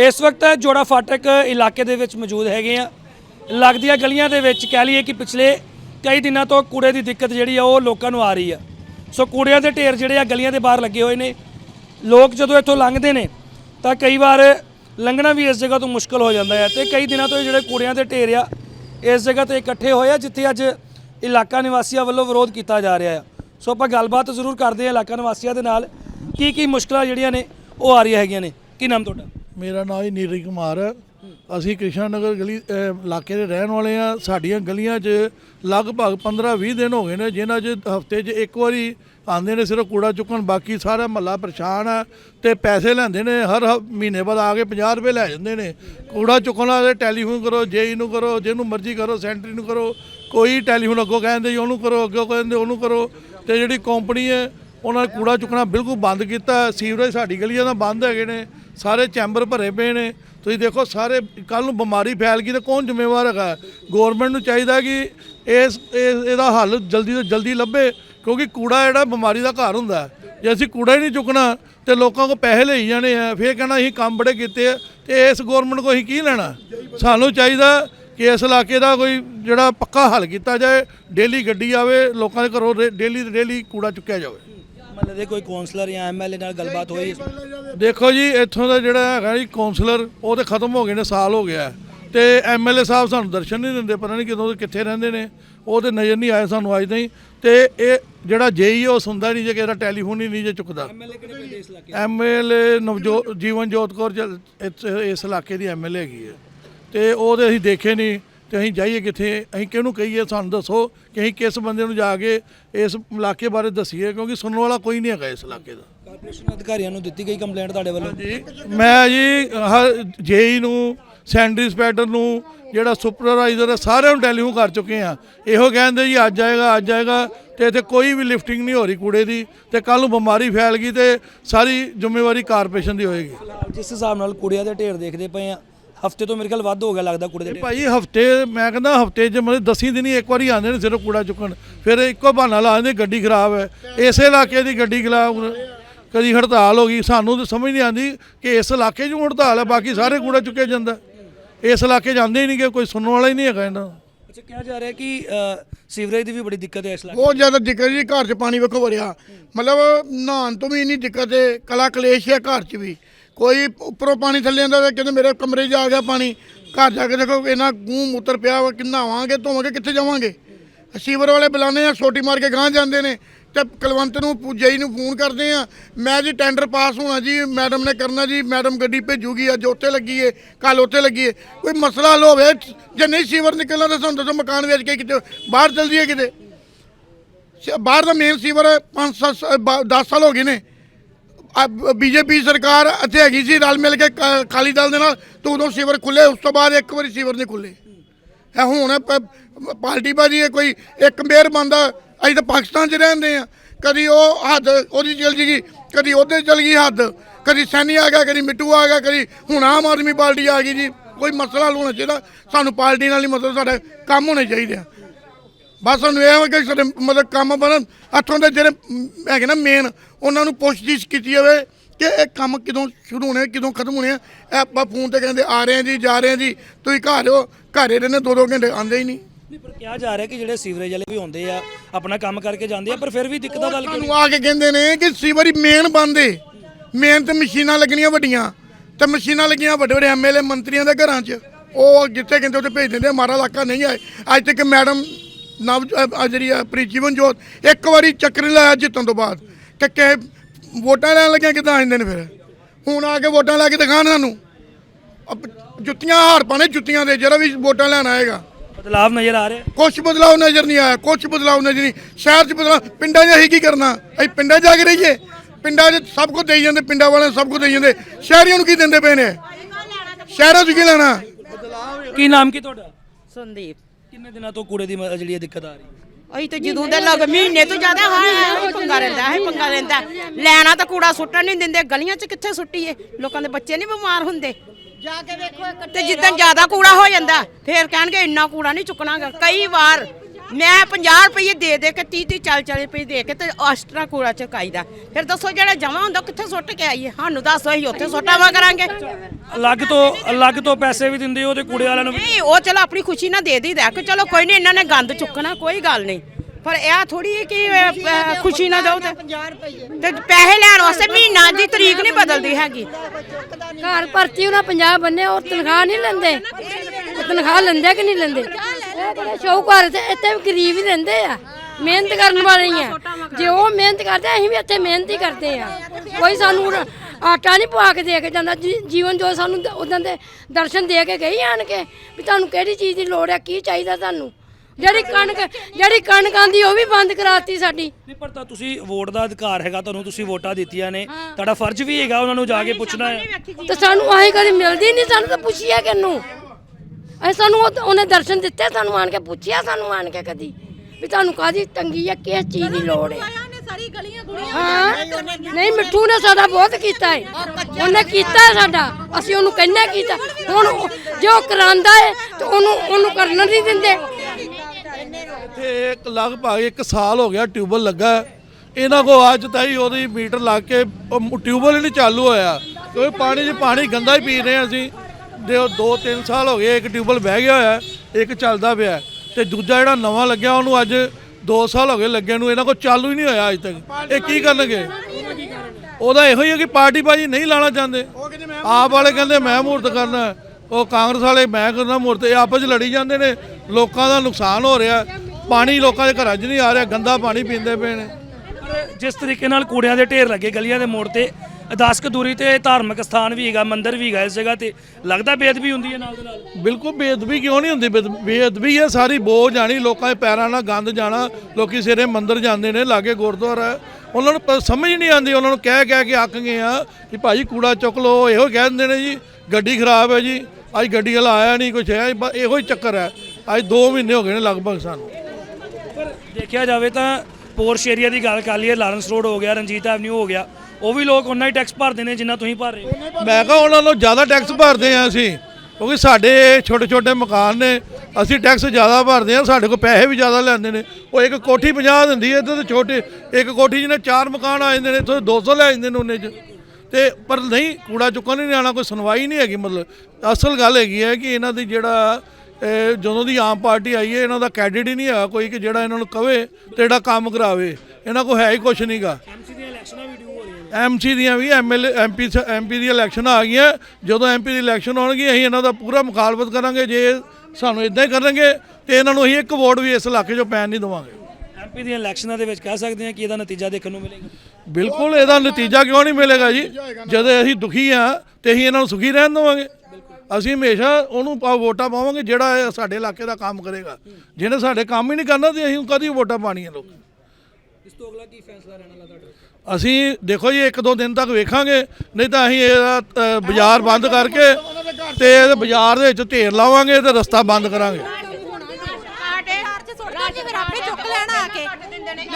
ਇਸ ਵਕਤ ਜੋੜਾ ਫਾਟਕ ਇਲਾਕੇ ਦੇ ਵਿੱਚ ਮੌਜੂਦ ਹੈਗੇ ਆ। ਲੱਗਦੀਆਂ ਗਲੀਆਂ ਦੇ ਵਿੱਚ ਕਹਿ ਲਈਏ ਕਿ ਪਿਛਲੇ ਕਈ ਦਿਨਾਂ ਤੋਂ ਕੂੜੇ ਦੀ ਦਿੱਕਤ ਜਿਹੜੀ ਆ, ਉਹ ਲੋਕਾਂ ਨੂੰ ਆ ਰਹੀ ਆ। ਸੋ ਕੂੜਿਆਂ ਦੇ ਢੇਰ ਜਿਹੜੇ ਆ, ਗਲੀਆਂ ਦੇ ਬਾਹਰ ਲੱਗੇ ਹੋਏ ਨੇ। ਲੋਕ ਜਦੋਂ ਇੱਥੋਂ ਲੰਘਦੇ ਨੇ, ਤਾਂ ਕਈ ਵਾਰ ਲੰਘਣਾ ਵੀ ਇਸ ਜਗ੍ਹਾ ਤੋਂ ਮੁਸ਼ਕਲ ਹੋ ਜਾਂਦਾ ਹੈ ਤੇ ਕਈ ਦਿਨਾਂ ਤੋਂ ਇਹ ਜਿਹੜੇ ਕੂੜਿਆਂ ਦੇ ਢੇਰ ਆ, ਇਸ ਜਗ੍ਹਾ ਤੇ ਇਕੱਠੇ ਹੋਏ ਆ, ਜਿੱਥੇ ਅੱਜ ਇਲਾਕਾ ਨਿਵਾਸੀਆਂ ਵੱਲੋਂ ਵਿਰੋਧ ਕੀਤਾ ਜਾ ਰਿਹਾ ਆ। ਸੋ ਆਪਾਂ ਗੱਲਬਾਤ ਜ਼ਰੂਰ ਕਰਦੇ ਆ ਇਲਾਕਾ ਨਿਵਾਸੀਆਂ ਦੇ ਨਾਲ ਕੀ ਕੀ ਮੁਸ਼ਕਲਾਂ ਜਿਹੜੀਆਂ ਨੇ, ਉਹ ਆ ਰਹੀਆਂ ਹੈਗੀਆਂ ਨੇ। ਕੀ ਨਾਮ ਤੁਹਾਡਾ? ਮੇਰਾ ਨਾਮ ਹੀ ਨੀਰਜ ਕੁਮਾਰ ਹੈ। ਅਸੀਂ ਕ੍ਰਿਸ਼ਨ ਨਗਰ ਗਲੀ ਅਹ, ਇਲਾਕੇ ਦੇ ਰਹਿਣ ਵਾਲੇ ਆ ਸਾਡੀਆਂ ਗਲੀਆਂ 'ਚ ਲਗਭਗ 15-20 ਦਿਨ ਹੋ ਗਏ ਨੇ ਜਿਨ੍ਹਾਂ 'ਚ ਹਫ਼ਤੇ 'ਚ ਇੱਕ ਵਾਰੀ ਆਉਂਦੇ ਨੇ ਸਿਰਫ ਕੂੜਾ ਚੁੱਕਣ। ਬਾਕੀ ਸਾਰਾ ਮਹੱਲਾ ਪਰੇਸ਼ਾਨ ਆ ਤੇ ਪੈਸੇ ਲੈਂਦੇ ਨੇ। ਹਰ ਹ- ਮਹੀਨੇ ਬਾਅਦ ਆ ਕੇ 50 ਰੁਪਏ ਲੈ ਜਾਂਦੇ ਨੇ। ਕੂੜਾ ਚੁੱਕਣ ਵਾਲੇ ਟੈਲੀਫੋਨ ਕਰੋ ਜੇਈ ਨੂੰ ਕਰੋ ਜਿਹਨੂੰ ਮਰਜ਼ੀ ਕਰੋ ਸੈਂਟਰੀ ਨੂੰ ਕਰੋ। ਕੋਈ ਟੈਲੀਫੋਨ ਅੱਗੋਂ ਕਹਿੰਦੇ ਜੀ ਉਹਨੂੰ ਕਰੋ ਅੱਗੋਂ ਕਹਿੰਦੇ ਉਹਨੂੰ ਕਰੋ। ਤੇ ਜਿਹੜੀ ਕੰਪਨੀ ਹੈ ਉਹਨਾਂ ਨੇ ਕੂੜਾ ਚੁੱਕਣਾ ਬਿਲਕੁਲ ਬੰਦ ਕੀਤਾ। ਸੀਵਰੇਜ ਸਾਡੀ ਗਲੀਆਂ ਦਾ ਬੰਦ ਹੈਗੇ ਨੇ। ਸਾਰੇ ਚੈਂਬਰ ਭਰੇ ਪਏ ਨੇ। ਤੁਸੀਂ ਦੇਖੋ ਸਾਰੇ ਕੱਲ ਨੂੰ ਬਿਮਾਰੀ ਫੈਲ ਗਈ ਤਾਂ ਕੌਣ ਜ਼ਿੰਮੇਵਾਰ ਹੈਗਾ? ਗਵਰਨਮੈਂਟ ਨੂੰ ਚਾਹੀਦਾ ਕਿ ਇਸ, ਇਸ- ਇਹਦਾ ਹੱਲ ਜਲਦੀ ਤੋਂ ਜਲਦੀ ਲੱਭੇ, ਕਿਉਂਕਿ ਕੂੜਾ ਜਿਹੜਾ ਬਿਮਾਰੀ ਦਾ ਘਰ ਹੁੰਦਾ ਜੇ ਅਸੀਂ ਕੂੜਾ ਹੀ ਨਹੀਂ ਚੁੱਕਣਾ ਤੇ ਲੋਕਾਂ ਕੋ ਪੈਸੇ ਲਈ ਜਾਣੇ ਆ, ਫੇਰ ਕਹਿਣਾ ਅਸੀਂ ਕੰਮ ਬੜੇ ਕੀਤੇ ਆ ਤੇ ਇਸ ਗਵਰਨਮੈਂਟ ਕੋ ਅਸੀਂ ਕੀ ਲੈਣਾ? ਸਾਨੂੰ ਚਾਹੀਦਾ ਕਿ ਇਸ ਇਲਾਕੇ ਦਾ ਕੋਈ ਜਿਹੜਾ ਪੱਕਾ ਹੱਲ ਕੀਤਾ ਜਾਏ, ਡੇਲੀ ਗੱਡੀ ਆਵੇ, ਲੋਕਾਂ ਦੇ ਘਰੋਂ ਡੇਲੀ ਤੇ ਡੇਲੀ ਕੂੜਾ ਚੁੱਕਿਆ ਜਾਵੇ। ਮਤਲਬ ਦੇ ਕੋਈ ਕਾਉਂਸਲਰ ਜਾਂ ਐਮਐਲਏ ਨਾਲ ਗੱਲਬਾਤ ਹੋਈ? ਦੇਖੋ ਜੀ ਇੱਥੋਂ ਦਾ ਜਿਹੜਾ ਹੈਗਾ ਜੀ ਕਾਉਂਸਲਰ ਉਹ ਤੇ ਖਤਮ ਹੋ ਗਏ ਨੇ ਸਾਲ ਹੋ ਗਿਆ। ਤੇ ਐਮਐਲਏ ਸਾਹਿਬ ਸਾਨੂੰ ਦਰਸ਼ਨ ਨਹੀਂ ਦਿੰਦੇ ਪਤਾ ਨਹੀਂ ਕਿਦੋਂ ਦੇ ਕਿੱਥੇ ਰਹਿੰਦੇ ਨੇ। ਉਹ ਤੇ ਨਜ਼ਰ ਨਹੀਂ ਆਏ ਸਾਨੂੰ ਅੱਜ ਤਾਈਂ। ਤੇ ਇਹ ਜਿਹੜਾ ਜੇਈ ਉਹ ਸੁਣਦਾ ਨਹੀਂ ਜੇ ਕਿਸੇ ਦਾ ਟੈਲੀਫੋਨ ਹੀ ਨਹੀਂ ਜੇ ਚੁੱਕਦਾ। ਐਮਐਲਏ ਕਿਹੜੇ ਪਿੰਡ ਇਸ ਇਲਾਕੇ ਐਮਐਲਏ ਨਵਜੋਤ ਜੀਵਨ ਜੋਤ ਕੌਰ ਜਲ- ਇੱਥੇ ਇਸ ਇਲਾਕੇ ਦੀ ਐਮਐਲਏ ਹੈਗੀ ਹੈ। ਤੇ ਉਹ ਤੇ ਅਸੀਂ ਦੇਖੇ ਨਹੀਂ। ਤੇ ਅਸੀਂ ਜਾਈਏ ਕਿੱਥੇ? ਅਸੀਂ ਕਿਹਨੂੰ ਕਹੀਏ? ਸਾਨੂੰ ਦੱਸੋ ਕਿ ਅਸੀਂ ਕਿਸ ਬੰਦੇ ਨੂੰ ਜਾ ਕੇ ਇਸ ਇਲਾਕੇ ਬਾਰੇ ਦੱਸੀਏ ਕਿਉਂਕਿ ਸੁਣਨ ਵਾਲਾ ਕੋਈ ਨਹੀਂ ਹੈਗਾ ਇਸ ਇਲਾਕੇ ਦਾ। ਕਾਰਪੋਰੇਸ਼ਨ ਅਧਿਕਾਰੀਆਂ ਨੂੰ ਦਿੱਤੀ ਗਈ ਕੰਪਲੇਂਟ ਤੁਹਾਡੇ ਵੱਲੋਂ? ਜੀ ਮੈਂ ਜੀ ਜੇਈ ਨੂੰ ਸੈਂਟਰੀ ਇੰਸਪੈਕਟਰ ਨੂੰ ਜਿਹੜਾ ਸੁਪਰਵਾਈਜ਼ਰ ਹੈ ਸਾਰਿਆਂ ਨੂੰ ਟੈਲੀਫੋਨ ਕਰ ਚੁੱਕੇ ਆ ਇਹੋ ਕਹਿੰਦੇ ਜੀ ਅੱਜ ਆਏਗਾ ਅੱਜ ਆਏਗਾ ਤੇ ਇੱਥੇ ਕੋਈ ਵੀ ਲਿਫਟਿੰਗ ਨਹੀਂ ਹੋ ਰਹੀ ਕੂੜੇ ਦੀ ਤੇ ਕੱਲ ਨੂੰ ਬਿਮਾਰੀ ਫੈਲ ਗਈ ਤੇ ਸਾਰੀ ਜ਼ਿੰਮੇਵਾਰੀ ਕਾਰਪੋਰੇਸ਼ਨ ਦੀ ਹੋਏਗੀ। ਜਿਸ ਹਿਸਾਬ ਨਾਲ ਕੂੜਿਆਂ ਦੇ ਢੇਰ ਦੇਖਦੇ ਪਏ ਆ ਹਫ਼ਤੇ ਤੋਂ ਮੇਰੇ ਖਿਆਲ ਵੱਧ ਹੋ ਗਿਆ ਲੱਗਦਾ ਕੂੜੇ ਦੇ ਭਾਈ ਹਫ਼ਤੇ ਮੈਂ ਕਹਿੰਦਾ ਹਫ਼ਤੇ 'ਚ ਮਤਲਬ ਦਸੀਂ ਦਿਨੀ ਇੱਕ ਵਾਰੀ ਆਉਂਦੇ ਨੇ ਸਿਰਫ ਕੂੜਾ ਚੁੱਕਣ ਫਿਰ ਇੱਕੋ ਬਹਾਨਾ ਲਾ ਦਿੰਦੇ ਗੱਡੀ ਖਰਾਬ ਹੈ। ਇਸੇ ਇਲਾਕੇ ਦੀ ਗੱਡੀ ਖਰਾਬ ਕਦੀ ਹੜਤਾਲ ਹੋ ਗਈ ਸਾਨੂੰ ਤਾਂ ਸਮਝ ਨਹੀਂ ਆਉਂਦੀ ਕਿ ਇਸ ਇਲਾਕੇ 'ਚ ਹੜਤਾਲ ਹੈ ਬਾਕੀ ਸਾਰੇ ਕੂੜਾ ਚੁੱਕਿਆ ਜਾਂਦਾ। ਇਸ ਇਲਾਕੇ ਆਉਂਦੇ ਹੀ ਨਹੀਂ ਕਿ ਕੋਈ ਸੁਣਨ ਵਾਲਾ ਹੀ ਨਹੀਂ ਹੈਗਾ ਇਹਨਾਂ ਦਾ। ਅੱਛਾ ਕਿਹਾ ਜਾ ਰਿਹਾ ਕਿ ਸੀਵਰੇਜ ਦੀ ਵੀ ਬੜੀ ਦਿੱਕਤ ਹੈ ਇਸ ਇਲਾਕੇ ਬਹੁਤ ਜ਼ਿਆਦਾ ਦਿੱਕਤ ਜੀ ਘਰ 'ਚ ਪਾਣੀ ਵੇਖੋ ਵੜਿਆ ਮਤਲਬ ਨਹਾਉਣ ਤੋਂ ਵੀ ਇੰਨੀ ਦਿੱਕਤ ਹੈ ਕਲਾ ਕਲੇਸ਼ ਹੈ ਘਰ 'ਚ ਵੀ। ਕੋਈ ਉੱਪਰੋਂ ਪਾਣੀ ਥੱਲੇ ਆਉਂਦਾ ਤੇ ਕਹਿੰਦੇ ਮੇਰੇ ਕਮਰੇ 'ਚ ਆ ਗਿਆ ਪਾਣੀ। ਘਰ ਜਾ ਕੇ ਦੇਖੋ ਇਹਨਾਂ ਗੂੰ ਮੂਤਰ ਪਿਆ ਵਾ, ਕਿੰਨਾ ਆਵਾਂਗੇ, ਧੋਵਾਂਗੇ, ਕਿੱਥੇ ਜਾਵਾਂਗੇ? ਸੀਵਰ ਵਾਲੇ ਬੁਲਾਉਂਦੇ ਆ ਛੋਟੀ ਮਾਰ ਕੇ ਗਾਂ ਜਾਂਦੇ ਨੇ। ਤੇ ਕੁਲਵੰਤ ਨੂੰ ਜਈ ਨੂੰ ਫੋਨ ਕਰਦੇ ਆ, ਮੈਂ ਜੀ ਟੈਂਡਰ ਪਾਸ ਹੋਣਾ ਜੀ ਮੈਡਮ ਨੇ ਕਰਨਾ ਜੀ ਮੈਡਮ ਗੱਡੀ ਭੇਜੂਗੀ, ਅੱਜ ਉੱਥੇ ਲੱਗੀ ਏ ਕੱਲ ਉੱਥੇ ਲੱਗੀ ਏ ਕੋਈ ਮਸਲਾ ਹੱਲ ਹੋਵੇ, ਜੇ ਨਹੀਂ ਸੀਵਰ ਨਿਕਲਣਾ ਤਾਂ ਸਾਨੂੰ ਦੱਸੋ, ਮਕਾਨ ਵੇਚ ਕੇ ਕਿਤੇ ਬਾਹਰ ਚਲ ਜਾਈਏ ਕਿਤੇ। ਸ- ਬਾਹਰ ਦਾ ਮੇਨ ਸੀਵਰ 5 7 10 ਸਾਲ ਹੋ ਗਏ ਨੇ। ਬੀਜੇਪੀ ਸਰਕਾਰ ਇੱਥੇ ਹੈਗੀ ਸੀ ਰਲ ਮਿਲ ਕੇ ਕ- ਅਕਾਲੀ ਦਲ ਦੇ ਨਾਲ, ਤੇ ਉਦੋਂ ਸੀਵਰ ਖੁੱਲੇ, ਉਸ ਤੋਂ ਬਾਅਦ ਇੱਕ ਵਾਰੀ ਸੀਵਰ ਨਹੀਂ ਖੁੱਲੇ। ਇਹ ਹੁਣ ਪਾਰਟੀ ਬਾਜੀ ਕੋਈ ਇੱਕ ਮੇਅਰ ਬੰਦਾ, ਅਸੀਂ ਤਾਂ ਪਾਕਿਸਤਾਨ 'ਚ ਰਹਿੰਦੇ ਆ ਕਦੀ ਉਹ ਹੱਦ, ਉਹਦੀ ਚਲ ਜੀਗੀ, ਕਦੀ ਉਹਦੇ ਚਲ ਗਈ ਹੱਦ, ਕਦੀ ਸੈਨੀ ਆ ਗਿਆ, ਕਦੀ ਮਿੱਟੂ ਆ ਗਿਆ, ਕਦੀ ਹੁਣ ਆਮ ਆਦਮੀ ਪਾਰਟੀ ਆ ਗਈ ਜੀ। ਕੋਈ ਮਸਲਾ ਹੋਣਾ ਚਾਹੀਦਾ, ਸਾਨੂੰ ਪਾਰਟੀ ਨਾਲ ਹੀ ਮਤਲਬ ਸਾਡੇ ਕੰਮ ਹੋਣੇ ਚਾਹੀਦੇ। ਆ ਬਸ ਸਾਨੂੰ ਇਹ ਹੋ ਕਿ ਸਾਡੇ ਮਤਲਬ ਕੰਮ ਬਣਨ ਹੱਥੋਂ ਦੇ ਜਿਹੜੇ ਹੈਗੇ ਨਾ ਮੇਨ ਉਹਨਾਂ ਨੂੰ ਪੁੱਛਗਿੱਛ ਕੀਤੀ ਜਾਵੇ ਕਿ ਇਹ ਕੰਮ ਕਦੋਂ ਸ਼ੁਰੂ ਹੋਣੇ ਕਦੋਂ ਖਤਮ ਹੋਣੇ ਆ। ਇਹ ਆਪਾਂ ਫੋਨ ਤੇ ਕਹਿੰਦੇ ਆ ਰਹੇ ਆ ਜੀ ਜਾ ਰਹੇ ਆ ਜੀ ਤੁਸੀਂ ਘਰ ਹੋ ਘਰੇ ਰਹਿੰਦੇ ਦੋ ਦੋ ਘੰਟੇ ਆਉਂਦੇ ਹੀ ਨਹੀਂ। ਨਹੀਂ ਪਰ ਕਿਹਾ ਜਾ ਰਿਹਾ ਕਿ ਜਿਹੜੇ ਸੀਵਰੇਜ ਵਾਲੇ ਵੀ ਹੁੰਦੇ ਆ ਆਪਣਾ ਕੰਮ ਕਰਕੇ ਜਾਂਦੇ ਆ ਪਰ ਫਿਰ ਵੀ ਦਿੱਕਤਾਂ ਦਾ ਸਾਨੂੰ ਆ ਕੇ ਕਹਿੰਦੇ ਨੇ ਕਿ ਸੀਵਰੀ ਮੇਨ ਬੰਦੇ ਮੇਨ ਤੇ ਮਸ਼ੀਨਾਂ ਲੱਗਣੀਆਂ ਵੱਡੀਆਂ ਤੇ ਮਸ਼ੀਨਾਂ ਲੱਗੀਆਂ ਵੱਡੇ ਵੱਡੇ ਐਮਐਲਏ ਮੰਤਰੀਆਂ ਦੇ ਘਰਾਂ 'ਚ। ਉਹ ਜਿੱਥੇ ਕਹਿੰਦੇ ਉੱਥੇ ਭੇਜ ਦਿੰਦੇ ਆ, ਹਮਾਰਾ ਇਲਾਕਾ ਨਹੀਂ ਆਏ। ਅੱਜ ਤੱਕ ਮੈਡਮ ਨਵ ਅ- ਅ ਜਿਹੜੀ ਆ ਪ੍ਰੀਤ ਜੀਵਨ ਜੋਤ ਇੱਕ ਵਾਰੀ ਚੱਕਰ ਨਹੀਂ ਲਾਇਆ ਜਿੱਤਣ ਤੋਂ ਬਾਅਦ। ਕਿ ਕਿ ਵੋਟਾਂ ਲੈਣ ਲੱਗਿਆ ਕਿਦਾਂ ਆਉਂਦੇ ਨੇ ਫਿਰ? ਹੁਣ ਆ ਕੇ ਵੋਟਾਂ ਲੈ ਕੇ ਦਿਖਾਣ ਸਾਨੂੰ। ਅਪ- ਜੁੱਤੀਆਂ ਹਾਰ ਪਾਣੇ ਜੁੱਤੀਆਂ ਦੇ ਜਿਹੜਾ ਵੀ ਵੋਟਾਂ ਲੈਣ ਆਏਗਾ। ਬਦਲਾਵ ਨਜ਼ਰ ਆ ਰਿਹਾ? ਕੁਛ ਬਦਲਾਅ ਨਜ਼ਰ ਨਹੀਂ ਆਇਆ ਕੁਛ ਬਦਲਾਅ ਨਜ਼ਰ ਨਹੀਂ। ਸ਼ਹਿਰ 'ਚ ਬਦਲਾਅ ਪਿੰਡਾਂ 'ਚ ਅਸੀਂ ਕੀ ਕਰਨਾ? ਅਸੀਂ ਪਿੰਡਾਂ 'ਚ ਜਾ ਕੇ ਰਹੀਏ। ਪਿੰਡਾਂ 'ਚ ਸਭ ਕੁਝ ਦੇਈ ਜਾਂਦੇ ਪਿੰਡਾਂ ਵਾਲਿਆਂ ਨੂੰ ਸਭ ਕੁਝ ਦੇਈ ਜਾਂਦੇ। ਸ਼ਹਿਰੀਆਂ ਨੂੰ ਕੀ ਦਿੰਦੇ ਪਏ ਨੇ? ਸ਼ਹਿਰਾਂ 'ਚ ਕੀ ਲੈਣਾ? ਕੀ ਨਾਮ ਕੀ ਤੁਹਾਡਾ? ਸੰਦੀਪ ਕਿੰਨੇ ਦਿਨਾਂ ਤੋਂ ਕੂੜੇ ਦੀ ਮ- ਜਿਹੜੀ ਇਹ ਦਿੱਕਤ ਆ ਰਹੀ ਹੈ? ਅਸੀਂ ਤਾਂ ਜਦੋਂ ਦੇ ਲੱਗ ਮਹੀਨੇ ਤੋਂ ਜ਼ਿਆਦਾ ਹਾਂ ਇਹ ਪੰਗਾ ਰਹਿੰਦਾ ਹੈ ਪੰਗਾ ਰਹਿੰਦਾ। ਲੈਣਾ ਤਾਂ ਕੂੜਾ ਸੁੱਟਣ ਨਹੀਂ ਦਿੰਦੇ ਗਲੀਆਂ 'ਚ ਕਿੱਥੇ ਸੁੱਟੀਏ ਲੋਕਾਂ ਦੇ ਬੱਚੇ ਨਹੀਂ ਬਿਮਾਰ ਹੁੰਦੇ। ਜਾ ਕੇ ਵੇਖੋ ਤੇ ਜਿੱਦਾਂ ਜ਼ਿਆਦਾ ਕੂੜਾ ਹੋ ਜਾਂਦਾ ਫੇਰ ਕਹਿਣਗੇ ਇੰਨਾ ਕੂੜਾ ਨਹੀਂ ਚੁੱਕਣਾਗਾ ਕਈ ਵਾਰ ਮੈਂ 50 ਰੁਪਏ ਦੇ ਦੇ ਕੇ 30 30 40 40 ਰੁਪਏ ਦੇ ਕੇ ਤੇ ਆਸਟਰਾ ਕੂੜਾ ਚਕਾਈਦਾ। ਫਿਰ ਦੱਸੋ ਜਿਹੜਾ ਜਮਾ ਹੁੰਦਾ ਕਿੱਥੇ ਸੁੱਟ ਕੇ ਆਈਏ? ਸਾਨੂੰ ਦੱਸੋ ਅਸੀਂ ਉੱਥੇ ਸੁੱਟਾਵਾ ਕਰਾਂਗੇ। ਅਲੱਗ ਤੋਂ ਅਲੱਗ ਤੋਂ ਪੈਸੇ ਵੀ ਦਿੰਦੇ ਹੋ ਤੇ ਕੂੜੇ ਵਾਲਿਆਂ ਨੂੰ ਨਹੀਂ ਉਹ ਚਲੋ ਆਪਣੀ ਖੁਸ਼ੀ ਨਾਲ ਦੇ ਦੀਦਾ ਕਿ ਚਲੋ ਕੋਈ ਨਹੀਂ ਇਹਨਾਂ ਨੇ ਗੰਦ ਚੁੱਕਣਾ ਕੋਈ ਗੱਲ ਨਹੀਂ। ਪਰ ਇਹ ਥੋੜੀ ਹੈ ਕਿ ਖੁਸ਼ੀ ਨਾਲ ਜਾਓ ਤੇ ਤੇ ਪੈਸੇ ਲੈਣ ਵਾਸਤੇ ਮਹੀਨਾ ਦੀ ਤਰੀਕ ਨਹੀਂ ਬਦਲਦੀ ਹੈਗੀ। ਘਰ ਭਰਤੀ ਉਹਨਾਂ 50 ਬੰਨੇ ਉਹ ਤਨਖਾਹ ਨਹੀਂ ਲੈਂਦੇ। ਤਨਖਾਹ ਲੈਂਦੇ ਕਿ ਨਹੀਂ ਲੈਂਦੇ? ਇਹ ਸ਼ੌਕਰ ਤੇ ਇੱਥੇ ਵੀ ਗਰੀਬ ਹੀ ਰਹਿੰਦੇ ਆ। ਮਿਹਨਤ ਕਰਨ ਵਾਲੇ ਹੀ ਆ। ਜੇ ਉਹ ਮਿਹਨਤ ਕਰਦੇ ਆ, ਅਸੀਂ ਵੀ ਇੱਥੇ ਮਿਹਨਤ ਹੀ ਕਰਦੇ ਆ। ਕੋਈ ਸਾਨੂੰ ਰ- ਆਟਾ ਨਹੀਂ ਪਵਾ ਕੇ ਦੇ ਕੇ ਜਾਂਦਾ। ਜੀ- ਜੀਵਨ ਜੋ ਸਾਨੂੰ ਉਦੋਂ ਦੇ ਦਰਸ਼ਨ ਦੇ ਕੇ ਗਈ ਆਣ ਕੇ ਵੀ ਤੁਹਾਨੂੰ ਕਿਹੜੀ ਚੀਜ਼ ਦੀ ਲੋੜ ਹੈ ਕੀ ਚਾਹੀਦਾ ਤੁਹਾਨੂੰ? ਜਿਹੜੀ ਕਣਕ ਜਿਹੜੀ ਕਣਕ ਆਂਦੀ ਉਹ ਵੀ ਬੰਦ ਕਰਾਤੀ ਸਾਡੀ। ਨਹੀਂ ਪਰ ਤਾਂ ਤੁਸੀਂ ਵੋਟ ਦਾ ਅਧਿਕਾਰ ਹੈਗਾ ਤੁਹਾਨੂੰ ਤੁਸੀਂ ਵੋਟਾਂ ਦਿੱਤੀਆਂ ਨੇ। ਤੁਹਾਡਾ ਫਰਜ਼ ਵੀ ਹੈਗਾ ਉਹਨਾਂ ਨੂੰ ਜਾ ਕੇ ਪੁੱਛਣਾ ਹੈ। ਤੇ ਸਾਨੂੰ ਆਹੀ ਕਦੀ ਮਿਲਦੀ ਨਹੀਂ ਸਾਨੂੰ ਤਾਂ ਪੁੱਛਿਆ ਕਿਨੂੰ ਅਸੀਂ ਸਾਨੂੰ ਉਹ- ਉਹਨੇ ਦਰਸ਼ਨ ਦਿੱਤੇ ਸਾਨੂੰ ਆਣ ਕੇ ਪੁੱਛਿਆ ਸਾਨੂੰ ਆਣ ਕੇ ਕਦੀ। ਵੀ ਤੁਹਾਨੂੰ ਕਾਦੀ ਤੰਗੀ ਹੈ ਕਿਸ ਚੀਜ਼ ਦੀ ਲੋੜ ਹੈ। ਹਾਂ ਨਹੀਂ ਮਿੱਠੂ ਨੇ ਸਾਡਾ ਬਹੁਤ ਕੀਤਾ ਹੈ ਉਹਨੇ ਕੀਤਾ ਹੈ ਸਾਡਾ। ਅਸੀਂ ਉਹਨੂੰ ਕਹਿੰਨੇ ਕੀਤਾ। ਹੁਣ ਉਹ- ਜੇ ਉਹ ਕਰਾਂਦਾ ਹੈ ਤੇ ਉਹਨੂੰ ਉਹਨੂੰ ਕਰਨ ਨਹੀਂ ਦਿੰਦੇ। ਇੱਥੇ ਇੱਕ ਲਗਭਗ ਇੱਕ ਸਾਲ ਹੋ ਗਿਆ ਟਿਊਬਲ ਲੱਗਾ ਹੈ। ਇਹਨਾਂ ਕੋ ਅੱਜ ਤਾਈ ਉਹਦੀ ਮੀਟਰ ਲਾ ਕੇ ਉਹ ਟਿਊਬਲ ਹੀ ਨਹੀਂ ਚਾਲੂ ਹੋਇਆ। ਕਿਉਂਕਿ ਪਾਣੀ 'ਚ ਪਾਣੀ ਗੰਦਾ ਹੀ ਪੀ ਰਹੇ ਹਾਂ ਅਸੀਂ। ਦੇ ਉਹ 2-3 ਸਾਲ ਹੋ ਗਏ ਇੱਕ ਟਿਊਬਲ ਬਹਿ ਗਿਆ ਹੋਇਆ ਇੱਕ ਚੱਲਦਾ ਪਿਆ। ਤੇ ਦੂਜਾ ਜਿਹੜਾ ਨਵਾਂ ਲੱਗਿਆ ਉਹਨੂੰ ਅੱਜ 2 ਸਾਲ ਹੋ ਗਏ ਲੱਗਿਆ ਨੂੰ ਇਹਨਾਂ ਕੋ ਚਾਲੂ ਹੀ ਨਹੀਂ ਹੋਇਆ ਅੱਜ ਤੱਕ। ਇਹ ਕੀ ਕਰਨਗੇ? ਉਹਦਾ ਇਹੋ ਹੀ ਹੈ ਕਿ ਪਾਰਟੀ ਬਾਜੀ ਨਹੀਂ ਲਾਣਾ ਚਾਹੁੰਦੇ। ਆਪ ਵਾਲੇ ਕਹਿੰਦੇ ਮੈਂ ਮੂਰਤ ਕਰਨਾ। ਉਹ ਕਾਂਗਰਸ ਵਾਲੇ ਮੈਂ ਕਰਨਾ ਮੂਰਤ। ਇਹ ਆਪਸ 'ਚ ਲੜੀ ਜਾਂਦੇ ਨੇ। ਲੋਕਾਂ ਦਾ ਨੁਕਸਾਨ ਹੋ ਰਿਹਾ। ਪਾਣੀ ਲੋਕਾਂ ਦੇ ਘਰਾਂ 'ਚ ਨਹੀਂ ਆ ਰਿਹਾ ਗੰਦਾ ਪਾਣੀ ਪੀਂਦੇ ਪਏ ਨੇ। ਜਿਸ ਤਰੀਕੇ ਨਾਲ ਕੂੜਿਆਂ ਦੇ ਢੇਰ ਲੱਗੇ ਗਲੀਆਂ ਦੇ ਮੋੜ ਤੇ ਦਸ ਕੁ ਦੂਰੀ ਤੇ ਧਾਰਮਿਕ ਸਥਾਨ ਵੀ ਹੈਗਾ ਮੰਦਿਰ ਵੀ ਹੈਗਾ ਇਸ ਜਗ੍ਹਾ ਤੇ। ਲੱਗਦਾ ਬੇਅਦਬੀ ਹੁੰਦੀ ਹੈ ਨਾਲ ਦੇ ਨਾਲ? ਬਿਲਕੁਲ ਬੇਅਦਬੀ ਕਿਉਂ ਨਹੀਂ ਹੁੰਦੀ? ਬੇਅਦ- ਬੇਅਦਬੀ ਹੈ ਸਾਰੀ ਬੋਝ ਜਾਣੀ ਲੋਕਾਂ ਦੇ ਪੈਰਾਂ ਨਾਲ ਗੰਦ ਜਾਣਾ ਲੋਕੀ ਸਿਰੇ ਮੰਦਿਰ ਜਾਂਦੇ ਨੇ ਲਾਗੇ ਗੁਰਦੁਆਰਾ ਹੈ। ਉਹਨਾਂ ਨੂੰ ਪ- ਸਮਝ ਨਹੀਂ ਆਉਂਦੀ ਉਹਨਾਂ ਨੂੰ ਕਹਿ ਕਹਿ ਕੇ ਅੱਕ ਗਏ ਆ ਕਿ ਭਾਜੀ ਕੂੜਾ ਚੁੱਕ ਲਓ ਇਹੋ ਕਹਿ ਦਿੰਦੇ ਨੇ ਜੀ ਗੱਡੀ ਖਰਾਬ ਹੈ ਜੀ ਅੱਜ ਗੱਡੀ ਵਾਲਾ ਆਇਆ ਨਹੀਂ ਕੁਛ ਹੈ ਇਹੋ ਹੀ ਚੱਕਰ ਹੈ। ਅੱਜ 2 ਮਹੀਨੇ ਹੋ ਗਏ ਨੇ ਲਗਭਗ ਸਾਨੂੰ। ਪਰ ਦੇਖਿਆ ਜਾਵੇ ਤਾਂ ਪੋਰਸ਼ ਏਰੀਆ ਦੀ ਗੱਲ ਕਰ ਲਈਏ, ਲਾਰੈਂਸ ਰੋਡ ਹੋ ਗਿਆ, ਰਣਜੀਤ ਐਵਨਿਊ ਹੋ ਗਿਆ, ਉਹ ਵੀ ਲੋਕ ਉਹਨਾਂ ਹੀ ਟੈਕਸ ਭਰਦੇ ਨੇ ਜਿੰਨਾ ਤੁਸੀਂ ਭਰ ਰਹੇ ਹੋ। ਮੈਂ ਕਹਾਂ ਉਹਨਾਂ ਨੂੰ ਜ਼ਿਆਦਾ ਟੈਕਸ ਭਰਦੇ ਆ ਅਸੀਂ, ਕਿਉਂਕਿ ਸਾਡੇ ਛੋਟੇ ਛੋਟੇ ਮਕਾਨ ਨੇ, ਅਸੀਂ ਟੈਕਸ ਜ਼ਿਆਦਾ ਭਰਦੇ ਆ, ਸਾਡੇ ਕੋਲ ਪੈਸੇ ਵੀ ਜ਼ਿਆਦਾ ਲੈਂਦੇ ਨੇ। ਉਹ ਇੱਕ ਕੋਠੀ 50 ਦਿੰਦੀ ਹੈ ਇੱਥੇ ਤੇ ਛੋਟੇ, ਇੱਕ ਕੋਠੀ ਜਿਹਨੇ ਚਾਰ ਮਕਾਨ ਆ ਜਾਂਦੇ ਨੇ, ਇੱਥੋਂ 200 ਲੈ ਜਾਂਦੇ ਨੇ ਉਹਨੇ ਚ। ਤੇ ਪਰ ਨਹੀਂ, ਕੂੜਾ ਚੁੱਕਣ ਨਹੀਂ ਆਣਾ ਕੋਈ ਸੁਣਵਾਈ ਨਹੀਂ ਹੈਗੀ, ਮਤਲਬ, ਅਸਲ ਗੱਲ ਹੈਗੀ ਹੈ ਕਿ ਇਹਨਾਂ ਦੀ ਜਿਹੜਾ ਇਹ ਜਦੋਂ ਦੀ ਆਮ ਪਾਰਟੀ ਆਈ ਹੈ ਇਹਨਾਂ ਦਾ ਕੈਂਡੀਡੇਟ ਹੀ ਨਹੀਂ ਹੈਗਾ ਕੋਈ ਕਿ ਜਿਹੜਾ ਇਹਨਾਂ ਨੂੰ ਕਵੇ ਤੇ ਜਿਹੜਾ ਕੰਮ ਕਰਾਵੇ। ਇਹਨਾਂ ਕੋਲ ਹੈ ਹੀ ਕੁਛ ਨਹੀਂਗਾ ਐਮਸੀ ਦੀਆਂ ਇਲੈਕਸ਼ਨਾਂ ਵੀ ਡਿਊ ਹੋ ਰਹੀਆਂ ਐਮਸੀ ਦੀਆਂ ਵੀ ਐਮਐਲਏ ਐਮਪੀ ਐਮਪੀ ਦੀ ਇਲੈਕਸ਼ਨ ਆ ਗਈਆਂ। ਜਦੋਂ ਐਮਪੀ ਦੀ ਇਲੈਕਸ਼ਨ ਹੋਣਗੀ ਅਸੀਂ ਇਹਨਾਂ ਦਾ ਪੂਰਾ ਮੁਖਾਲਫਤ ਕਰਾਂਗੇ ਜੇ ਸਾਨੂੰ ਇਦਾਂ ਹੀ ਕਰਨਗੇ ਤੇ ਇਹਨਾਂ ਨੂੰ ਅਸੀਂ ਇੱਕ ਵੋਟ ਵੀ ਇਸ ਇਲਾਕੇ 'ਚੋਂ ਪੈਣ ਨਹੀਂ ਦੇਵਾਂਗੇ। ਐਮਪੀ ਦੀਆਂ ਇਲੈਕਸ਼ਨਾਂ ਦੇ ਵਿੱਚ ਕਹਿ ਸਕਦੇ ਹਾਂ ਕਿ ਇਹਦਾ ਨਤੀਜਾ ਦੇਖਣ ਨੂੰ ਮਿਲੇਗਾ। ਬਿਲਕੁਲ ਇਹਦਾ ਨਤੀਜਾ ਕਿਉਂ ਨਹੀਂ ਮਿਲੇਗਾ ਜੀ? ਜਦੋਂ ਅਸੀਂ ਦੁਖੀ ਆ ਤੇ ਅਸੀਂ ਇਹਨਾਂ ਨੂੰ ਸੁਖੀ ਰਹਿਣ ਦੇਵਾਂਗੇ। ਅਸੀਂ ਹਮੇਸ਼ਾ ਉਹਨੂੰ ਪਾ ਵੋਟਾਂ ਪਾਵਾਂਗੇ ਜਿਹੜਾ ਸਾਡੇ ਇਲਾਕੇ ਦਾ ਕੰਮ ਕਰੇਗਾ। ਜਿਹਨੇ ਸਾਡੇ ਕੰਮ ਹੀ ਨਹੀਂ ਕਰਨਾ ਤੇ ਅਸੀਂ ਕਦੀ ਵੋਟਾਂ ਪਾਣੀਆਂ ਲੋਕ ਇਸ ਤੋਂ ਅਗਲਾ ਕੀ ਫੈਸਲਾ ਰਹਿਣ ਵਾਲਾ ਤੁਹਾਡਾ? ਅਸੀਂ ਦੇਖੋ ਜੀ ਇੱਕ ਦੋ ਦਿਨ ਤੱਕ ਵੇਖਾਂਗੇ ਨਹੀਂ ਤਾਂ ਅਸੀਂ ਇਹਦਾ ਬਾਜ਼ਾਰ ਬੰਦ ਕਰਕੇ ਤੇ ਬਾਜ਼ਾਰ ਦੇ ਵਿੱਚ ਢੇਰ ਲਾਵਾਂਗੇ ਤੇ ਰਸਤਾ ਬੰਦ ਕਰਾਂਗੇ ਸਾਡੇ ਘਰ ਚ ਸੁੱਟਾ ਜੀ ਫਿਰ ਆਪੇ ਚੁੱਕ ਲੈਣਾ ਆ ਕੇ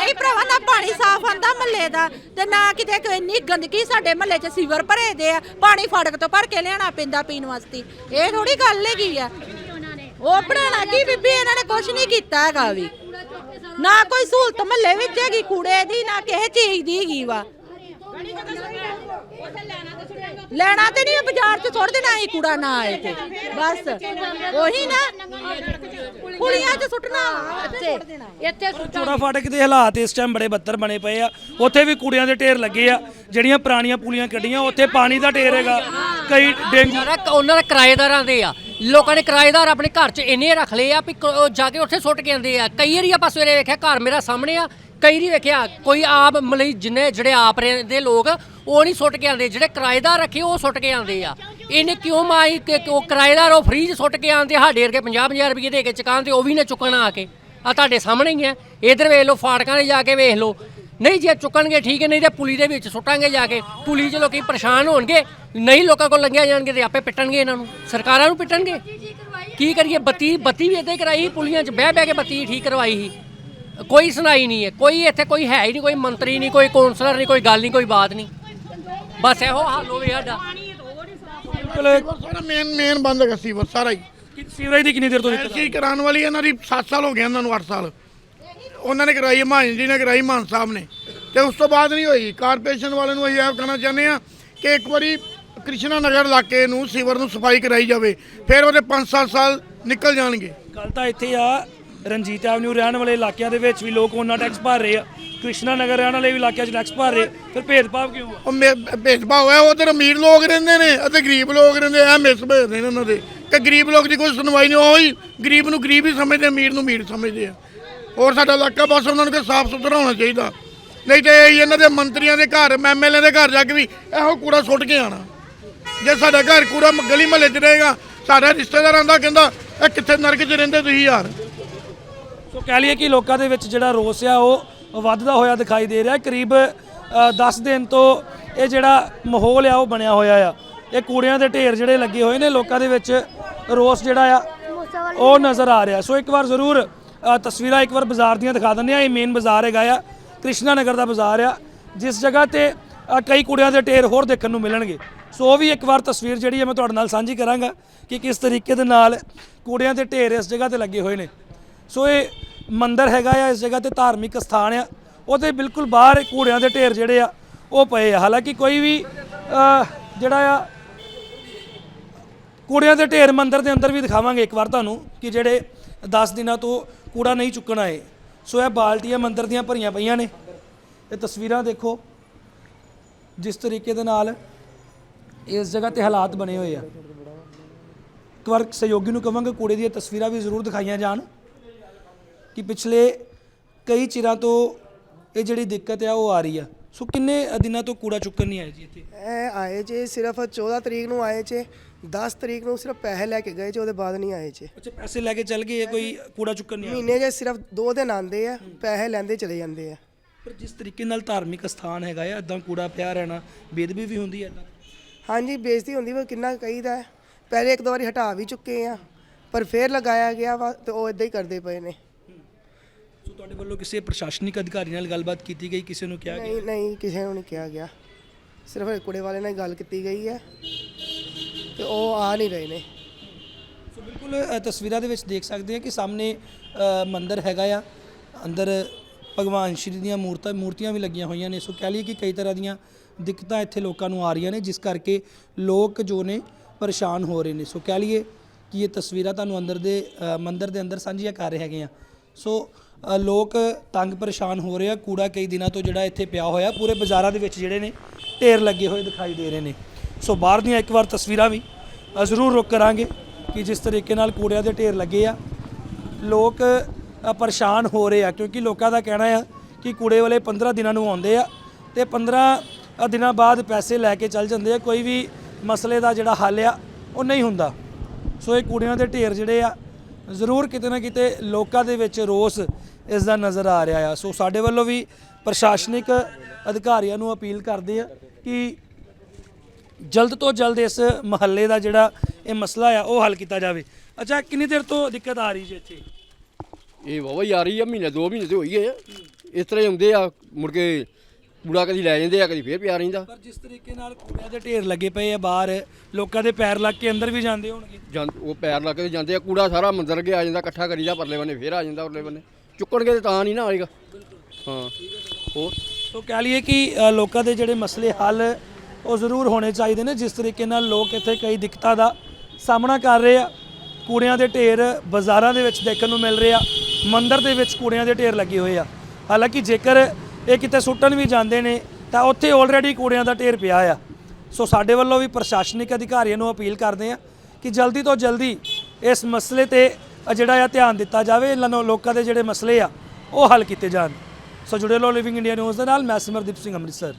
ਨਹੀਂ ਭਰਾਵਾ, ਨਾ ਪਾਣੀ ਸਾਫ਼ ਆਂਦਾ ਮਹੱਲੇ ਦਾ ਤੇ ਨਾ ਕਿਤੇ ਕੋਈ ਇੰਨੀ ਗੰਦਗੀ ਸਾਡੇ ਮਹੱਲੇ 'ਚ ਸੀਵਰ ਭਰੇ ਦੇ ਆ। ਪਾਣੀ ਫਾੜਕ ਤੋਂ ਭਰ ਕੇ ਲਿਆਣਾ ਪੈਂਦਾ ਪੀਣ ਵਾਸਤੇ। ਇਹ ਥੋੜੀ ਗੱਲ ਹੈਗੀ ਆ। ਉਹ ਬਣਾਣਾ ਕੀ ਬੀਬੀ, ਇਹਨਾਂ ਨੇ ਕੁਝ ਨਹੀਂ ਕੀਤਾ ਹੈਗਾ ਵੀ। ਨਾ ਕੋਈ ਸਹੂਲਤ ਮਹੱਲੇ ਵਿੱਚ ਹੈਗੀ, ਕੂੜੇ ਦੀ ਨਾ ਕਿਸੇ ਚੀਜ਼ ਦੀ ਹੈਗੀ ਵਾ। ਲੈਣਾ ਤੇ ਨਹੀਂ ਬਾਜ਼ਾਰ 'ਚ ਸੁੱਟ ਦੇਣਾ ਹੀ ਕੂੜਾ ਨਾ ਆਏ ਤੇ। ਬਸ ਉਹੀ ਨਾ ਕੁੜੀਆਂ 'ਚ ਸੁੱਟਣਾ ਇੱਥੇ ਇੱਥੇ ਸੁੱਟਾ ਚੋੜਾ ਫਾਟਕ ਦੇ ਹਾਲਾਤ ਇਸ ਟਾਈਮ ਬੜੇ ਬੱਤਰ ਬਣੇ ਪਏ ਆ। ਉੱਥੇ ਵੀ ਕੂੜਿਆਂ ਦੇ ਢੇਰ ਲੱਗੇ ਆ ਜਿਹੜੀਆਂ ਪੁਰਾਣੀਆਂ ਪੁਲੀਆਂ ਕੱਢੀਆਂ ਉੱਥੇ ਪਾਣੀ ਦਾ ਢੇਰ ਹੈਗਾ। ਕਈ ਡੇਂਗੂ ਸਾਰਾ ਉਹਨਾਂ ਦੇ ਕਿਰਾਏਦਾਰਾਂ ਦੇ ਆ। ਲੋਕਾਂ ਨੇ ਕਿਰਾਏਦਾਰ ਆਪਣੇ ਘਰ 'ਚ ਇੰਨੇ ਰੱਖ ਲਏ ਆ ਵੀ ਕ- ਉਹ ਜਾ ਕੇ ਉੱਥੇ ਸੁੱਟ ਕੇ ਆਉਂਦੇ ਆ। ਕਈ ਵਾਰੀ ਆਪਾਂ ਸਵੇਰੇ ਵੇਖਿਆ ਘਰ ਮੇਰਾ ਸਾਹਮਣੇ ਆ ਕਈ ਨਹੀਂ ਵੇਖਿਆ। ਕੋਈ ਆਪ ਮਤਲਬ ਜਿੰਨੇ ਜਿਹੜੇ ਆਪ ਦੇ ਲੋਕ ਉਹ ਨਹੀਂ ਸੁੱਟ ਕੇ ਆਉਂਦੇ। ਜਿਹੜੇ ਕਿਰਾਏਦਾਰ ਰੱਖੇ ਉਹ ਸੁੱਟ ਕੇ ਆਉਂਦੇ ਆ। ਇਹਨੇ ਕਿਉਂ ਮਾਈ ਕਿ ਉਹ ਕਿਰਾਏਦਾਰ ਉਹ ਫ੍ਰੀ 'ਚ ਸੁੱਟ ਕੇ ਆਉਂਦੇ ਸਾਡੇ ਵਰਗੇ 50 50 ਰੁਪਏ ਦੇ ਕੇ ਚੁਕਾਉਣ ਤੇ ਉਹ ਵੀ ਨਾ ਚੁੱਕਣਾ ਆ ਕੇ। ਆ ਤੁਹਾਡੇ ਸਾਹਮਣੇ ਹੀ ਆ। ਇਧਰ ਵੇਖ ਲਓ ਫਾਟਕਾਂ 'ਤੇ ਜਾ ਕੇ ਵੇਖ ਲਓ। ਨਹੀਂ ਜੇ ਚੁੱਕਣਗੇ ਠੀਕ ਹੈ ਨਹੀਂ ਤੇ ਪੁਲੀ ਦੇ ਵਿੱਚ ਸੁੱਟਾਂਗੇ ਜਾ ਕੇ। ਪੁਲੀ 'ਚ ਲੋਕੀ ਪਰੇਸ਼ਾਨ ਹੋਣਗੇ। ਨਹੀਂ ਲੋਕਾਂ ਕੋਲ ਲੰਘਿਆ ਜਾਣਗੇ ਤੇ ਆਪੇ ਪਿੱਟਣਗੇ ਇਹਨਾਂ ਨੂੰ। ਸਰਕਾਰਾਂ ਨੂੰ ਪਿੱਟਣਗੇ। ਕੀ ਕਰੀਏ? ਬੱਤੀ ਬੱਤੀ ਵੀ ਇੱਦਾਂ ਹੀ ਕਰਾਈ ਸੀ, ਪੁਲੀਆਂ 'ਚ ਬਹਿ ਬਹਿ ਕੇ ਬੱਤੀ ਠੀਕ ਕਰਵਾਈ ਸੀ। ਕੋਈ ਸੁਣਾਈ ਨਹੀਂ ਹੈ ਕੋਈ ਇੱਥੇ ਕੋਈ ਹੈ ਹੀ ਨਹੀਂ ਕੋਈ ਮੰਤਰੀ ਨਹੀਂ ਕੋਈ ਕੌਂਸਲਰ ਨਹੀਂ ਕੋਈ ਗੱਲ ਨਹੀਂ ਕੋਈ ਬਾਤ ਨਹੀਂ। ਬਸ ਇਹੋ ਹਾਲ ਹੋਵੇ ਸਾਡਾ। ਬਿਲਕੁਲ ਸਾਰਾ ਮੇਨ ਮੇਨ ਬੰਦ ਹੈਗਾ ਸੀਵਰ ਸਾਰਾ ਹੀ। ਕਿ- ਸੀਵਰੇਜ ਦੀ ਕਿੰਨੀ ਦੇਰ ਤੋਂ ਦਿੱਕਤ ਕੀ ਕਰਾਉਣ ਵਾਲੀ ਇਹਨਾਂ ਦੀ 7 ਸਾਲ ਹੋ ਗਏ ਇਹਨਾਂ ਨੂੰ 8 ਸਾਲ। ਉਹਨਾਂ ਨੇ ਕਰਾਈ ਹਿਮਾਇਨ ਜੀ ਨੇ ਕਰਾਈ ਮਾਨ ਸਾਹਿਬ ਨੇ। ਤੇ ਉਸ ਤੋਂ ਬਾਅਦ ਨਹੀਂ ਹੋਈ। ਕਾਰਪੋਰੇਸ਼ਨ ਵਾਲਿਆਂ ਨੂੰ ਅਸੀਂ ਇਹ ਕਹਿਣਾ ਚਾਹੁੰਦੇ ਆ ਕਿ ਇੱਕ ਵਾਰੀ ਕ੍ਰਿਸ਼ਨਾ ਨਗਰ ਇਲਾਕੇ ਨੂੰ ਸੀਵਰ ਨੂੰ ਸਫ਼ਾਈ ਕਰਾਈ ਜਾਵੇ ਫਿਰ ਉਹਦੇ 5-7 ਸਾਲ ਨਿਕਲ ਜਾਣਗੇ। ਗੱਲ ਤਾਂ ਇੱਥੇ ਆ ਰਣਜੀਤ ਐਵਨਿਊ ਰਹਿਣ ਵਾਲੇ ਇਲਾਕਿਆਂ ਦੇ ਵਿੱਚ ਵੀ ਲੋਕ ਉਹਨਾਂ ਟੈਕਸ ਭਰ ਰਹੇ ਆ। ਕ੍ਰਿਸ਼ਨਾ ਨਗਰ ਰਹਿਣ ਵਾਲੇ ਵੀ ਇਲਾਕਿਆਂ 'ਚ ਟੈਕਸ ਭਰ ਰਹੇ ਫਿਰ ਭੇਦਭਾਵ ਕਿਉਂ ਆ? ਉਹ ਮੇ- ਭੇਦਭਾਵ ਹੈ ਉਧਰ ਅਮੀਰ ਲੋਕ ਰਹਿੰਦੇ ਨੇ ਅਤੇ ਗਰੀਬ ਲੋਕ ਰਹਿੰਦੇ ਆ ਮਿਸ ਭੇਜਦੇ ਨੇ ਉਹਨਾਂ ਦੇ। ਕਿ ਗਰੀਬ ਲੋਕ ਦੀ ਕੋਈ ਸੁਣਵਾਈ ਨਹੀਂ, ਉਹੀ ਗਰੀਬ ਨੂੰ ਗਰੀਬ ਹੀ ਸਮਝਦੇ, ਅਮੀਰ ਨੂੰ ਅਮੀਰ ਸਮਝਦੇ ਆ। ਹੋਰ ਸਾਡਾ ਇਲਾਕਾ ਬਸ ਉਹਨਾਂ ਨੂੰ ਕਿ ਸਾਫ਼ ਸੁਥਰਾ ਹੋਣਾ ਚਾਹੀਦਾ। ਨਹੀਂ ਤੇ ਇਹੀ ਇਹਨਾਂ ਦੇ ਮੰਤਰੀਆਂ ਦੇ ਘਰ ਐਮਐਲਏ ਦੇ ਘਰ ਜਾ ਕੇ ਵੀ ਇਹੋ ਕੂੜਾ ਸੁੱਟ ਕੇ ਆਣਾ ਜੇ ਸਾਡਾ ਘਰ ਕੂੜਾ ਮ- ਗਲੀ ਮਹੱਲੇ 'ਚ ਰਹੇਗਾ, ਸਾਡੇ ਰਿਸ਼ਤੇਦਾਰਾਂ ਦਾ ਕਹਿੰਦਾ, ਇਹ ਕਿੱਥੇ ਨਰਕ 'ਚ ਰਹਿੰਦੇ ਤੁਸੀਂ ਯਾਰ? ਸੋ ਕਹਿ ਲਈਏ ਕਿ ਲੋਕਾਂ ਦੇ ਵਿੱਚ ਜਿਹੜਾ ਰੋਸ ਆ, ਉਹ ਵੱਧਦਾ ਹੋਇਆ ਦਿਖਾਈ ਦੇ ਰਿਹਾ। ਕਰੀਬ 10 ਦਿਨ ਤੋਂ ਇਹ ਜਿਹੜਾ ਮਾਹੌਲ ਆ, ਉਹ ਬਣਿਆ ਹੋਇਆ ਆ। ਇਹ ਕੂੜਿਆਂ ਦੇ ਢੇਰ ਜਿਹੜੇ ਲੱਗੇ ਹੋਏ ਨੇ, ਲੋਕਾਂ ਦੇ ਵਿੱਚ ਰੋਸ ਜਿਹੜਾ ਆ, ਉਹ ਨਜ਼ਰ ਆ ਰਿਹਾ। ਸੋ ਇੱਕ ਵਾਰ ਜ਼ਰੂਰ ਤਸਵੀਰਾਂ ਇੱਕ ਵਾਰ ਬਾਜ਼ਾਰ ਦੀਆਂ ਦਿਖਾ ਦਿੰਦੇ ਆ ਇਹ ਮੇਨ ਬਾਜ਼ਾਰ ਹੈਗਾ ਆ, ਕ੍ਰਿਸ਼ਨਾ ਨਗਰ ਦਾ ਬਾਜ਼ਾਰ ਆ। ਜਿਸ ਜਗ੍ਹਾ ਤੇ ਕਈ ਕੂੜਿਆਂ ਦੇ ਢੇਰ ਹੋਰ ਦੇਖਣ ਨੂੰ ਮਿਲਣਗੇ। ਸੋ ਉਹ ਵੀ ਇੱਕ ਵਾਰ ਤਸਵੀਰ ਜਿਹੜੀ ਹੈ ਮੈਂ ਤੁਹਾਡੇ ਨਾਲ ਸਾਂਝੀ ਕਰਾਂਗਾ ਕਿ ਕਿਸ ਤਰੀਕੇ ਦੇ ਨਾਲ ਕੂੜਿਆਂ ਦੇ ਢੇਰ ਇਸ ਜਗ੍ਹਾ ਤੇ ਲੱਗੇ ਹੋਏ ਨੇ। ਸੋ ਇਹ ਮੰਦਿਰ ਹੈਗਾ ਆ, ਇਸ ਜਗ੍ਹਾ ਤੇ ਧਾਰਮਿਕ ਸਥਾਨ ਆ। ਉਹਦੇ ਬਿਲਕੁਲ ਬਾਹਰ ਇਹ ਕੂੜਿਆਂ ਦੇ ਢੇਰ ਜਿਹੜੇ ਆ, ਉਹ ਪਏ ਆ। ਹਾਲਾਂਕਿ ਕੋਈ ਵੀ ਜਿਹੜਾ ਆ ਕੂੜਿਆਂ ਦੇ ਢੇਰ ਮੰਦਿਰ ਦੇ ਅੰਦਰ ਵੀ ਦਿਖਾਵਾਂਗੇ ਇੱਕ ਵਾਰ ਤੁਹਾਨੂੰ ਕਿ ਜਿਹੜੇ 10 ਦਿਨਾਂ ਤੋਂ ਕੂੜਾ ਨਹੀਂ ਚੁੱਕਣ ਆਏ। ਸੋ ਇਹ ਬਾਲਟੀਆਂ ਮੰਦਿਰ ਦੀਆਂ ਭਰੀਆਂ ਪਈਆਂ ਨੇ। ਇਹ ਤਸਵੀਰਾਂ ਦੇਖੋ, ਜਿਸ ਤਰੀਕੇ ਦੇ ਨਾਲ ਇਸ ਜਗ੍ਹਾ ਤੇ ਹਾਲਾਤ ਬਣੇ ਹੋਏ ਆ। ਇੱਕ ਵਾਰ ਸਹਿਯੋਗੀ ਨੂੰ ਕਵਾਂਗੇ ਕੂੜੇ ਦੀਆਂ ਤਸਵੀਰਾਂ ਵੀ ਜ਼ਰੂਰ ਦਿਖਾਈਆਂ ਜਾਣ। ਕਿ ਪਿਛਲੇ ਕਈ ਚਿਰਾਂ ਤੋਂ ਇਹ ਜਿਹੜੀ ਦਿੱਕਤ ਆ ਉਹ ਆ ਰਹੀ ਆ। ਸੋ ਕਿੰਨੇ ਦਿਨਾਂ ਤੋਂ ਕੂੜਾ ਚੁੱਕਣ ਨਹੀਂ ਆਏ ਜੀ ਇੱਥੇ? ਇਹ ਆਏ ਜੇ ਸਿਰਫ 14 ਤਰੀਕ ਨੂੰ ਆਏ ਜੇ 10 ਤਰੀਕ ਨੂੰ ਸਿਰਫ ਪੈਸੇ ਲੈ ਕੇ ਗਏ ਜੇ ਉਹਦੇ ਬਾਅਦ ਨਹੀਂ ਆਏ ਜੇ। ਅੱਛਾ ਪੈਸੇ ਲੈ ਕੇ ਚੱਲ ਗਏ ਕੋਈ ਕੂੜਾ ਚੁੱਕਣ ਨਹੀਂ ਆਇਆ? ਮਹੀਨੇ ਜੇ ਸਿਰਫ 2 ਦਿਨ ਆਉਂਦੇ ਆ ਪੈਸੇ ਲੈਂਦੇ ਚਲੇ ਜਾਂਦੇ ਆ। ਪਰ ਜਿਸ ਤਰੀਕੇ ਨਾਲ ਧਾਰਮਿਕ ਸਥਾਨ ਹੈਗਾ ਆ ਇਦਾਂ ਕੂੜਾ ਪਿਆ ਰਹਿਣਾ ਬੇਦਬੀ ਵੀ ਹੁੰਦੀ ਹੈ ਏਦਾਂ? ਹਾਂਜੀ ਬੇਇੱਜ਼ਤੀ ਹੁੰਦੀ ਵਾ ਕਿੰਨਾ ਕਹੀਦਾ ਹੈ। ਪਹਿਲੇ ਇੱਕ ਦੋ ਵਾਰੀ ਹਟਾ ਵੀ ਚੁੱਕੇ ਆ ਪਰ ਫੇਰ ਲਗਾਇਆ ਗਿਆ ਵਾ ਤੇ ਉਹ ਇਦਾਂ ਹੀ ਕਰਦੇ ਪਏ ਨੇ। ਤੁਹਾਡੇ ਵੱਲੋਂ ਕਿਸੇ ਪ੍ਰਸ਼ਾਸਨਿਕ ਅਧਿਕਾਰੀ ਨਾਲ ਗੱਲਬਾਤ ਕੀਤੀ ਗਈ? ਕਿਸੇ ਨੂੰ ਕਿਹਾ ਗਿਆ? ਨਹੀਂ ਨਹੀਂ ਕਿਸੇ ਨੂੰ ਨਹੀਂ ਕਿਹਾ ਗਿਆ। ਸਿਰਫ ਇਹ ਕੁੜੇ ਵਾਲੇ ਨਾਲ ਹੀ ਗੱਲ ਕੀਤੀ ਗਈ ਹੈ ਤੇ ਉਹ ਆ ਨਹੀਂ ਰਹੇ ਨੇ। ਸੋ ਬਿਲਕੁਲ ਅ, ਤਸਵੀਰਾਂ ਦੇ ਵਿੱਚ ਦੇਖ ਸਕਦੇ ਆ ਕਿ ਸਾਹਮਣੇ ਅ, ਮੰਦਿਰ ਹੈਗਾ ਆ। ਅੰਦਰ ਭਗਵਾਨ ਸ਼੍ਰੀ ਦੀਆਂ ਮੂਰਤਾਂ ਮੂਰਤੀਆਂ ਵੀ ਲੱਗੀਆਂ ਹੋਈਆਂ ਨੇ। ਸੋ ਕਹਿ ਲਈਏ ਕਿ ਕਈ ਤਰ੍ਹਾਂ ਦੀਆਂ ਦਿੱਕਤਾਂ ਇੱਥੇ ਲੋਕਾਂ ਨੂੰ ਆ ਰਹੀਆਂ ਨੇ ਜਿਸ ਕਰਕੇ ਲੋਕ ਜੋ ਨੇ ਪਰੇਸ਼ਾਨ ਹੋ ਰਹੇ ਨੇ। ਸੋ ਕਹਿ ਲਈਏ ਕਿ ਇਹ ਤਸਵੀਰਾਂ ਤੁਹਾਨੂੰ ਅੰਦਰ ਦੇ ਅ, ਮੰਦਿਰ ਦੇ ਅੰਦਰ ਸਾਂਝੀਆਂ ਕਰ ਰਹੇ ਹੈਗੇ ਆ। ਸੋ ਲੋਕ ਤੰਗ ਪਰੇਸ਼ਾਨ ਹੋ ਰਹੇ ਆ। ਕੂੜਾ ਕਈ ਦਿਨਾਂ ਤੋਂ ਜਿਹੜਾ ਇੱਥੇ ਪਿਆ ਹੋਇਆ। ਪੂਰੇ ਬਾਜ਼ਾਰਾਂ ਦੇ ਵਿੱਚ ਜਿਹੜੇ ਨੇ, ਢੇਰ ਲੱਗੇ ਹੋਏ ਦਿਖਾਈ ਦੇ ਰਹੇ ਨੇ। ਸੋ ਬਾਹਰ ਦੀਆਂ ਇੱਕ ਵਾਰ ਤਸਵੀਰਾਂ ਵੀ ਜ਼ਰੂਰ ਰੁਕ ਕਰਾਂਗੇ ਕਿ ਜਿਸ ਤਰੀਕੇ ਨਾਲ ਕੂੜਿਆਂ ਦੇ ਢੇਰ ਲੱਗੇ ਆ। ਲੋਕ ਪਰੇਸ਼ਾਨ ਹੋ ਰਹੇ ਆ, ਕਿਉਂਕਿ ਲੋਕਾਂ ਦਾ ਕਹਿਣਾ ਆ ਕਿ ਕੂੜੇ ਵਾਲੇ 15 ਦਿਨਾਂ ਨੂੰ ਆਉਂਦੇ ਆ ਤੇ 15 ਦਿਨਾਂ ਬਾਅਦ ਪੈਸੇ ਲੈ ਕੇ ਚੱਲ ਜਾਂਦੇ ਆ। ਕੋਈ ਵੀ ਮਸਲੇ ਦਾ ਜਿਹੜਾ ਹੱਲ ਆ, ਉਹ ਨਹੀਂ ਹੁੰਦਾ। ਸੋ ਇਹ ਕੂੜਿਆਂ ਦੇ ਢੇਰ ਜਿਹੜੇ ਆ, ਜ਼ਰੂਰ ਕਿਤੇ ਨਾ ਕਿਤੇ ਲੋਕਾਂ ਦੇ ਵਿੱਚ ਰੋਸ ਇਸ ਦਾ ਨਜ਼ਰ ਆ ਰਿਹਾ ਆ। ਸੋ ਸਾਡੇ ਵੱਲੋਂ ਵੀ ਪ੍ਰਸ਼ਾਸਨਿਕ ਅਧਿਕਾਰੀਆਂ ਨੂੰ ਅਪੀਲ ਕਰਦੇ ਆ ਕਿ ਜਲਦ ਤੋਂ ਜਲਦ ਇਸ ਮਹੱਲੇ ਦਾ ਜਿਹੜਾ ਇਹ ਮਸਲਾ ਆ ਉਹ ਹੱਲ ਕੀਤਾ ਜਾਵੇ। ਅੱਛਾ ਕਿੰਨੀ ਦੇਰ ਤੋਂ ਦਿੱਕਤ ਆ ਰਹੀ ਜੀ ਇੱਥੇ? ਇਹ ਵਾਵਾ ਹੀ ਆ ਰਹੀ ਆ ਮਹੀਨੇ ਦੋ ਮਹੀਨੇ ਤੇ ਹੋਈ ਗਏ ਆ। ਇਸ ਤਰ੍ਹਾਂ ਹੀ ਹੁੰਦੇ ਆ ਮੁੜ ਕੇ ਕੂੜਾ ਕਦੀ ਲੈ ਜਾਂਦੇ ਆ ਕਦੀ ਫੇਰ ਪਿਆ ਰਹਿੰਦਾ। ਪਰ ਜਿਸ ਤਰੀਕੇ ਨਾਲ ਕੂੜਿਆਂ ਦੇ ਢੇਰ ਲੱਗੇ ਪਏ ਆ ਬਾਹਰ ਲੋਕਾਂ ਦੇ ਪੈਰ ਲੱਗ ਕੇ ਅੰਦਰ ਵੀ ਜਾਂਦੇ ਹੋਣਗੇ। ਜਾਂ ਉਹ ਪੈਰ ਲਾ ਕੇ ਜਾਂਦੇ ਆ ਕੂੜਾ ਸਾਰਾ ਮੰਦਰ ਅੱਗੇ ਆ ਜਾਂਦਾ ਇਕੱਠਾ ਕਰੀਦਾ ਪਰਲੇ ਬੰਨੇ ਫੇਰ ਆ ਜਾਂਦਾ ਉਰਲੇ ਬੰਨੇ। ਚੁੱਕਣਗੇ ਤੇ ਤਾਂ ਨਹੀਂ ਨਾ ਆਏਗਾ। ਹਾਂ। ਹੋਰ? ਸੋ ਕਹਿ ਲਈਏ ਕਿ ਅ, ਲੋਕਾਂ ਦੇ ਜਿਹੜੇ ਮਸਲੇ ਹੱਲ ਉਹ ਜ਼ਰੂਰ ਹੋਣੇ ਚਾਹੀਦੇ ਨੇ ਜਿਸ ਤਰੀਕੇ ਨਾਲ ਲੋਕ ਇੱਥੇ ਕਈ ਦਿੱਕਤਾਂ ਦਾ ਸਾਹਮਣਾ ਕਰ ਰਹੇ ਆ। ਕੂੜਿਆਂ ਦੇ ਢੇਰ ਬਾਜ਼ਾਰਾਂ ਦੇ ਵਿੱਚ ਦੇਖਣ ਨੂੰ ਮਿਲ ਰਹੇ ਆ। ਮੰਦਿਰ ਦੇ ਵਿੱਚ ਕੂੜਿਆਂ ਦੇ ਢੇਰ ਲੱਗੇ ਹੋਏ ਆ। ਹਾਲਾਂਕਿ ਜੇਕਰ ਇਹ ਕਿਤੇ ਸੁੱਟਣ ਵੀ ਜਾਂਦੇ ਨੇ ਤਾਂ ਉੱਥੇ ਆਲਰੇਡੀ ਕੂੜਿਆਂ ਦਾ ਢੇਰ ਪਿਆ ਆ। ਸੋ ਸਾਡੇ ਵੱਲੋਂ ਵੀ ਪ੍ਰਸ਼ਾਸਨਿਕ ਅਧਿਕਾਰੀਆਂ ਨੂੰ ਅਪੀਲ ਕਰਦੇ ਆ ਕਿ ਜਲਦੀ ਤੋਂ ਜਲਦੀ ਇਸ ਮਸਲੇ ਤੇ ਜਿਹੜਾ ਆ ਧਿਆਨ ਦਿੱਤਾ ਜਾਵੇ, ਇਹਨਾਂ ਨੂੰ ਲੋਕਾਂ ਦੇ ਜਿਹੜੇ ਮਸਲੇ ਆ, ਉਹ ਹੱਲ ਕੀਤੇ ਜਾਣ। ਸੋ ਜੁੜੇ ਰਹੋ ਲਿਵਿੰਗ ਇੰਡੀਆ ਨਿਊਜ਼ ਦੇ ਨਾਲ, ਮੈਂ ਸਿਮਰਦੀਪ ਸਿੰਘ ਅੰਮ੍ਰਿਤਸਰ।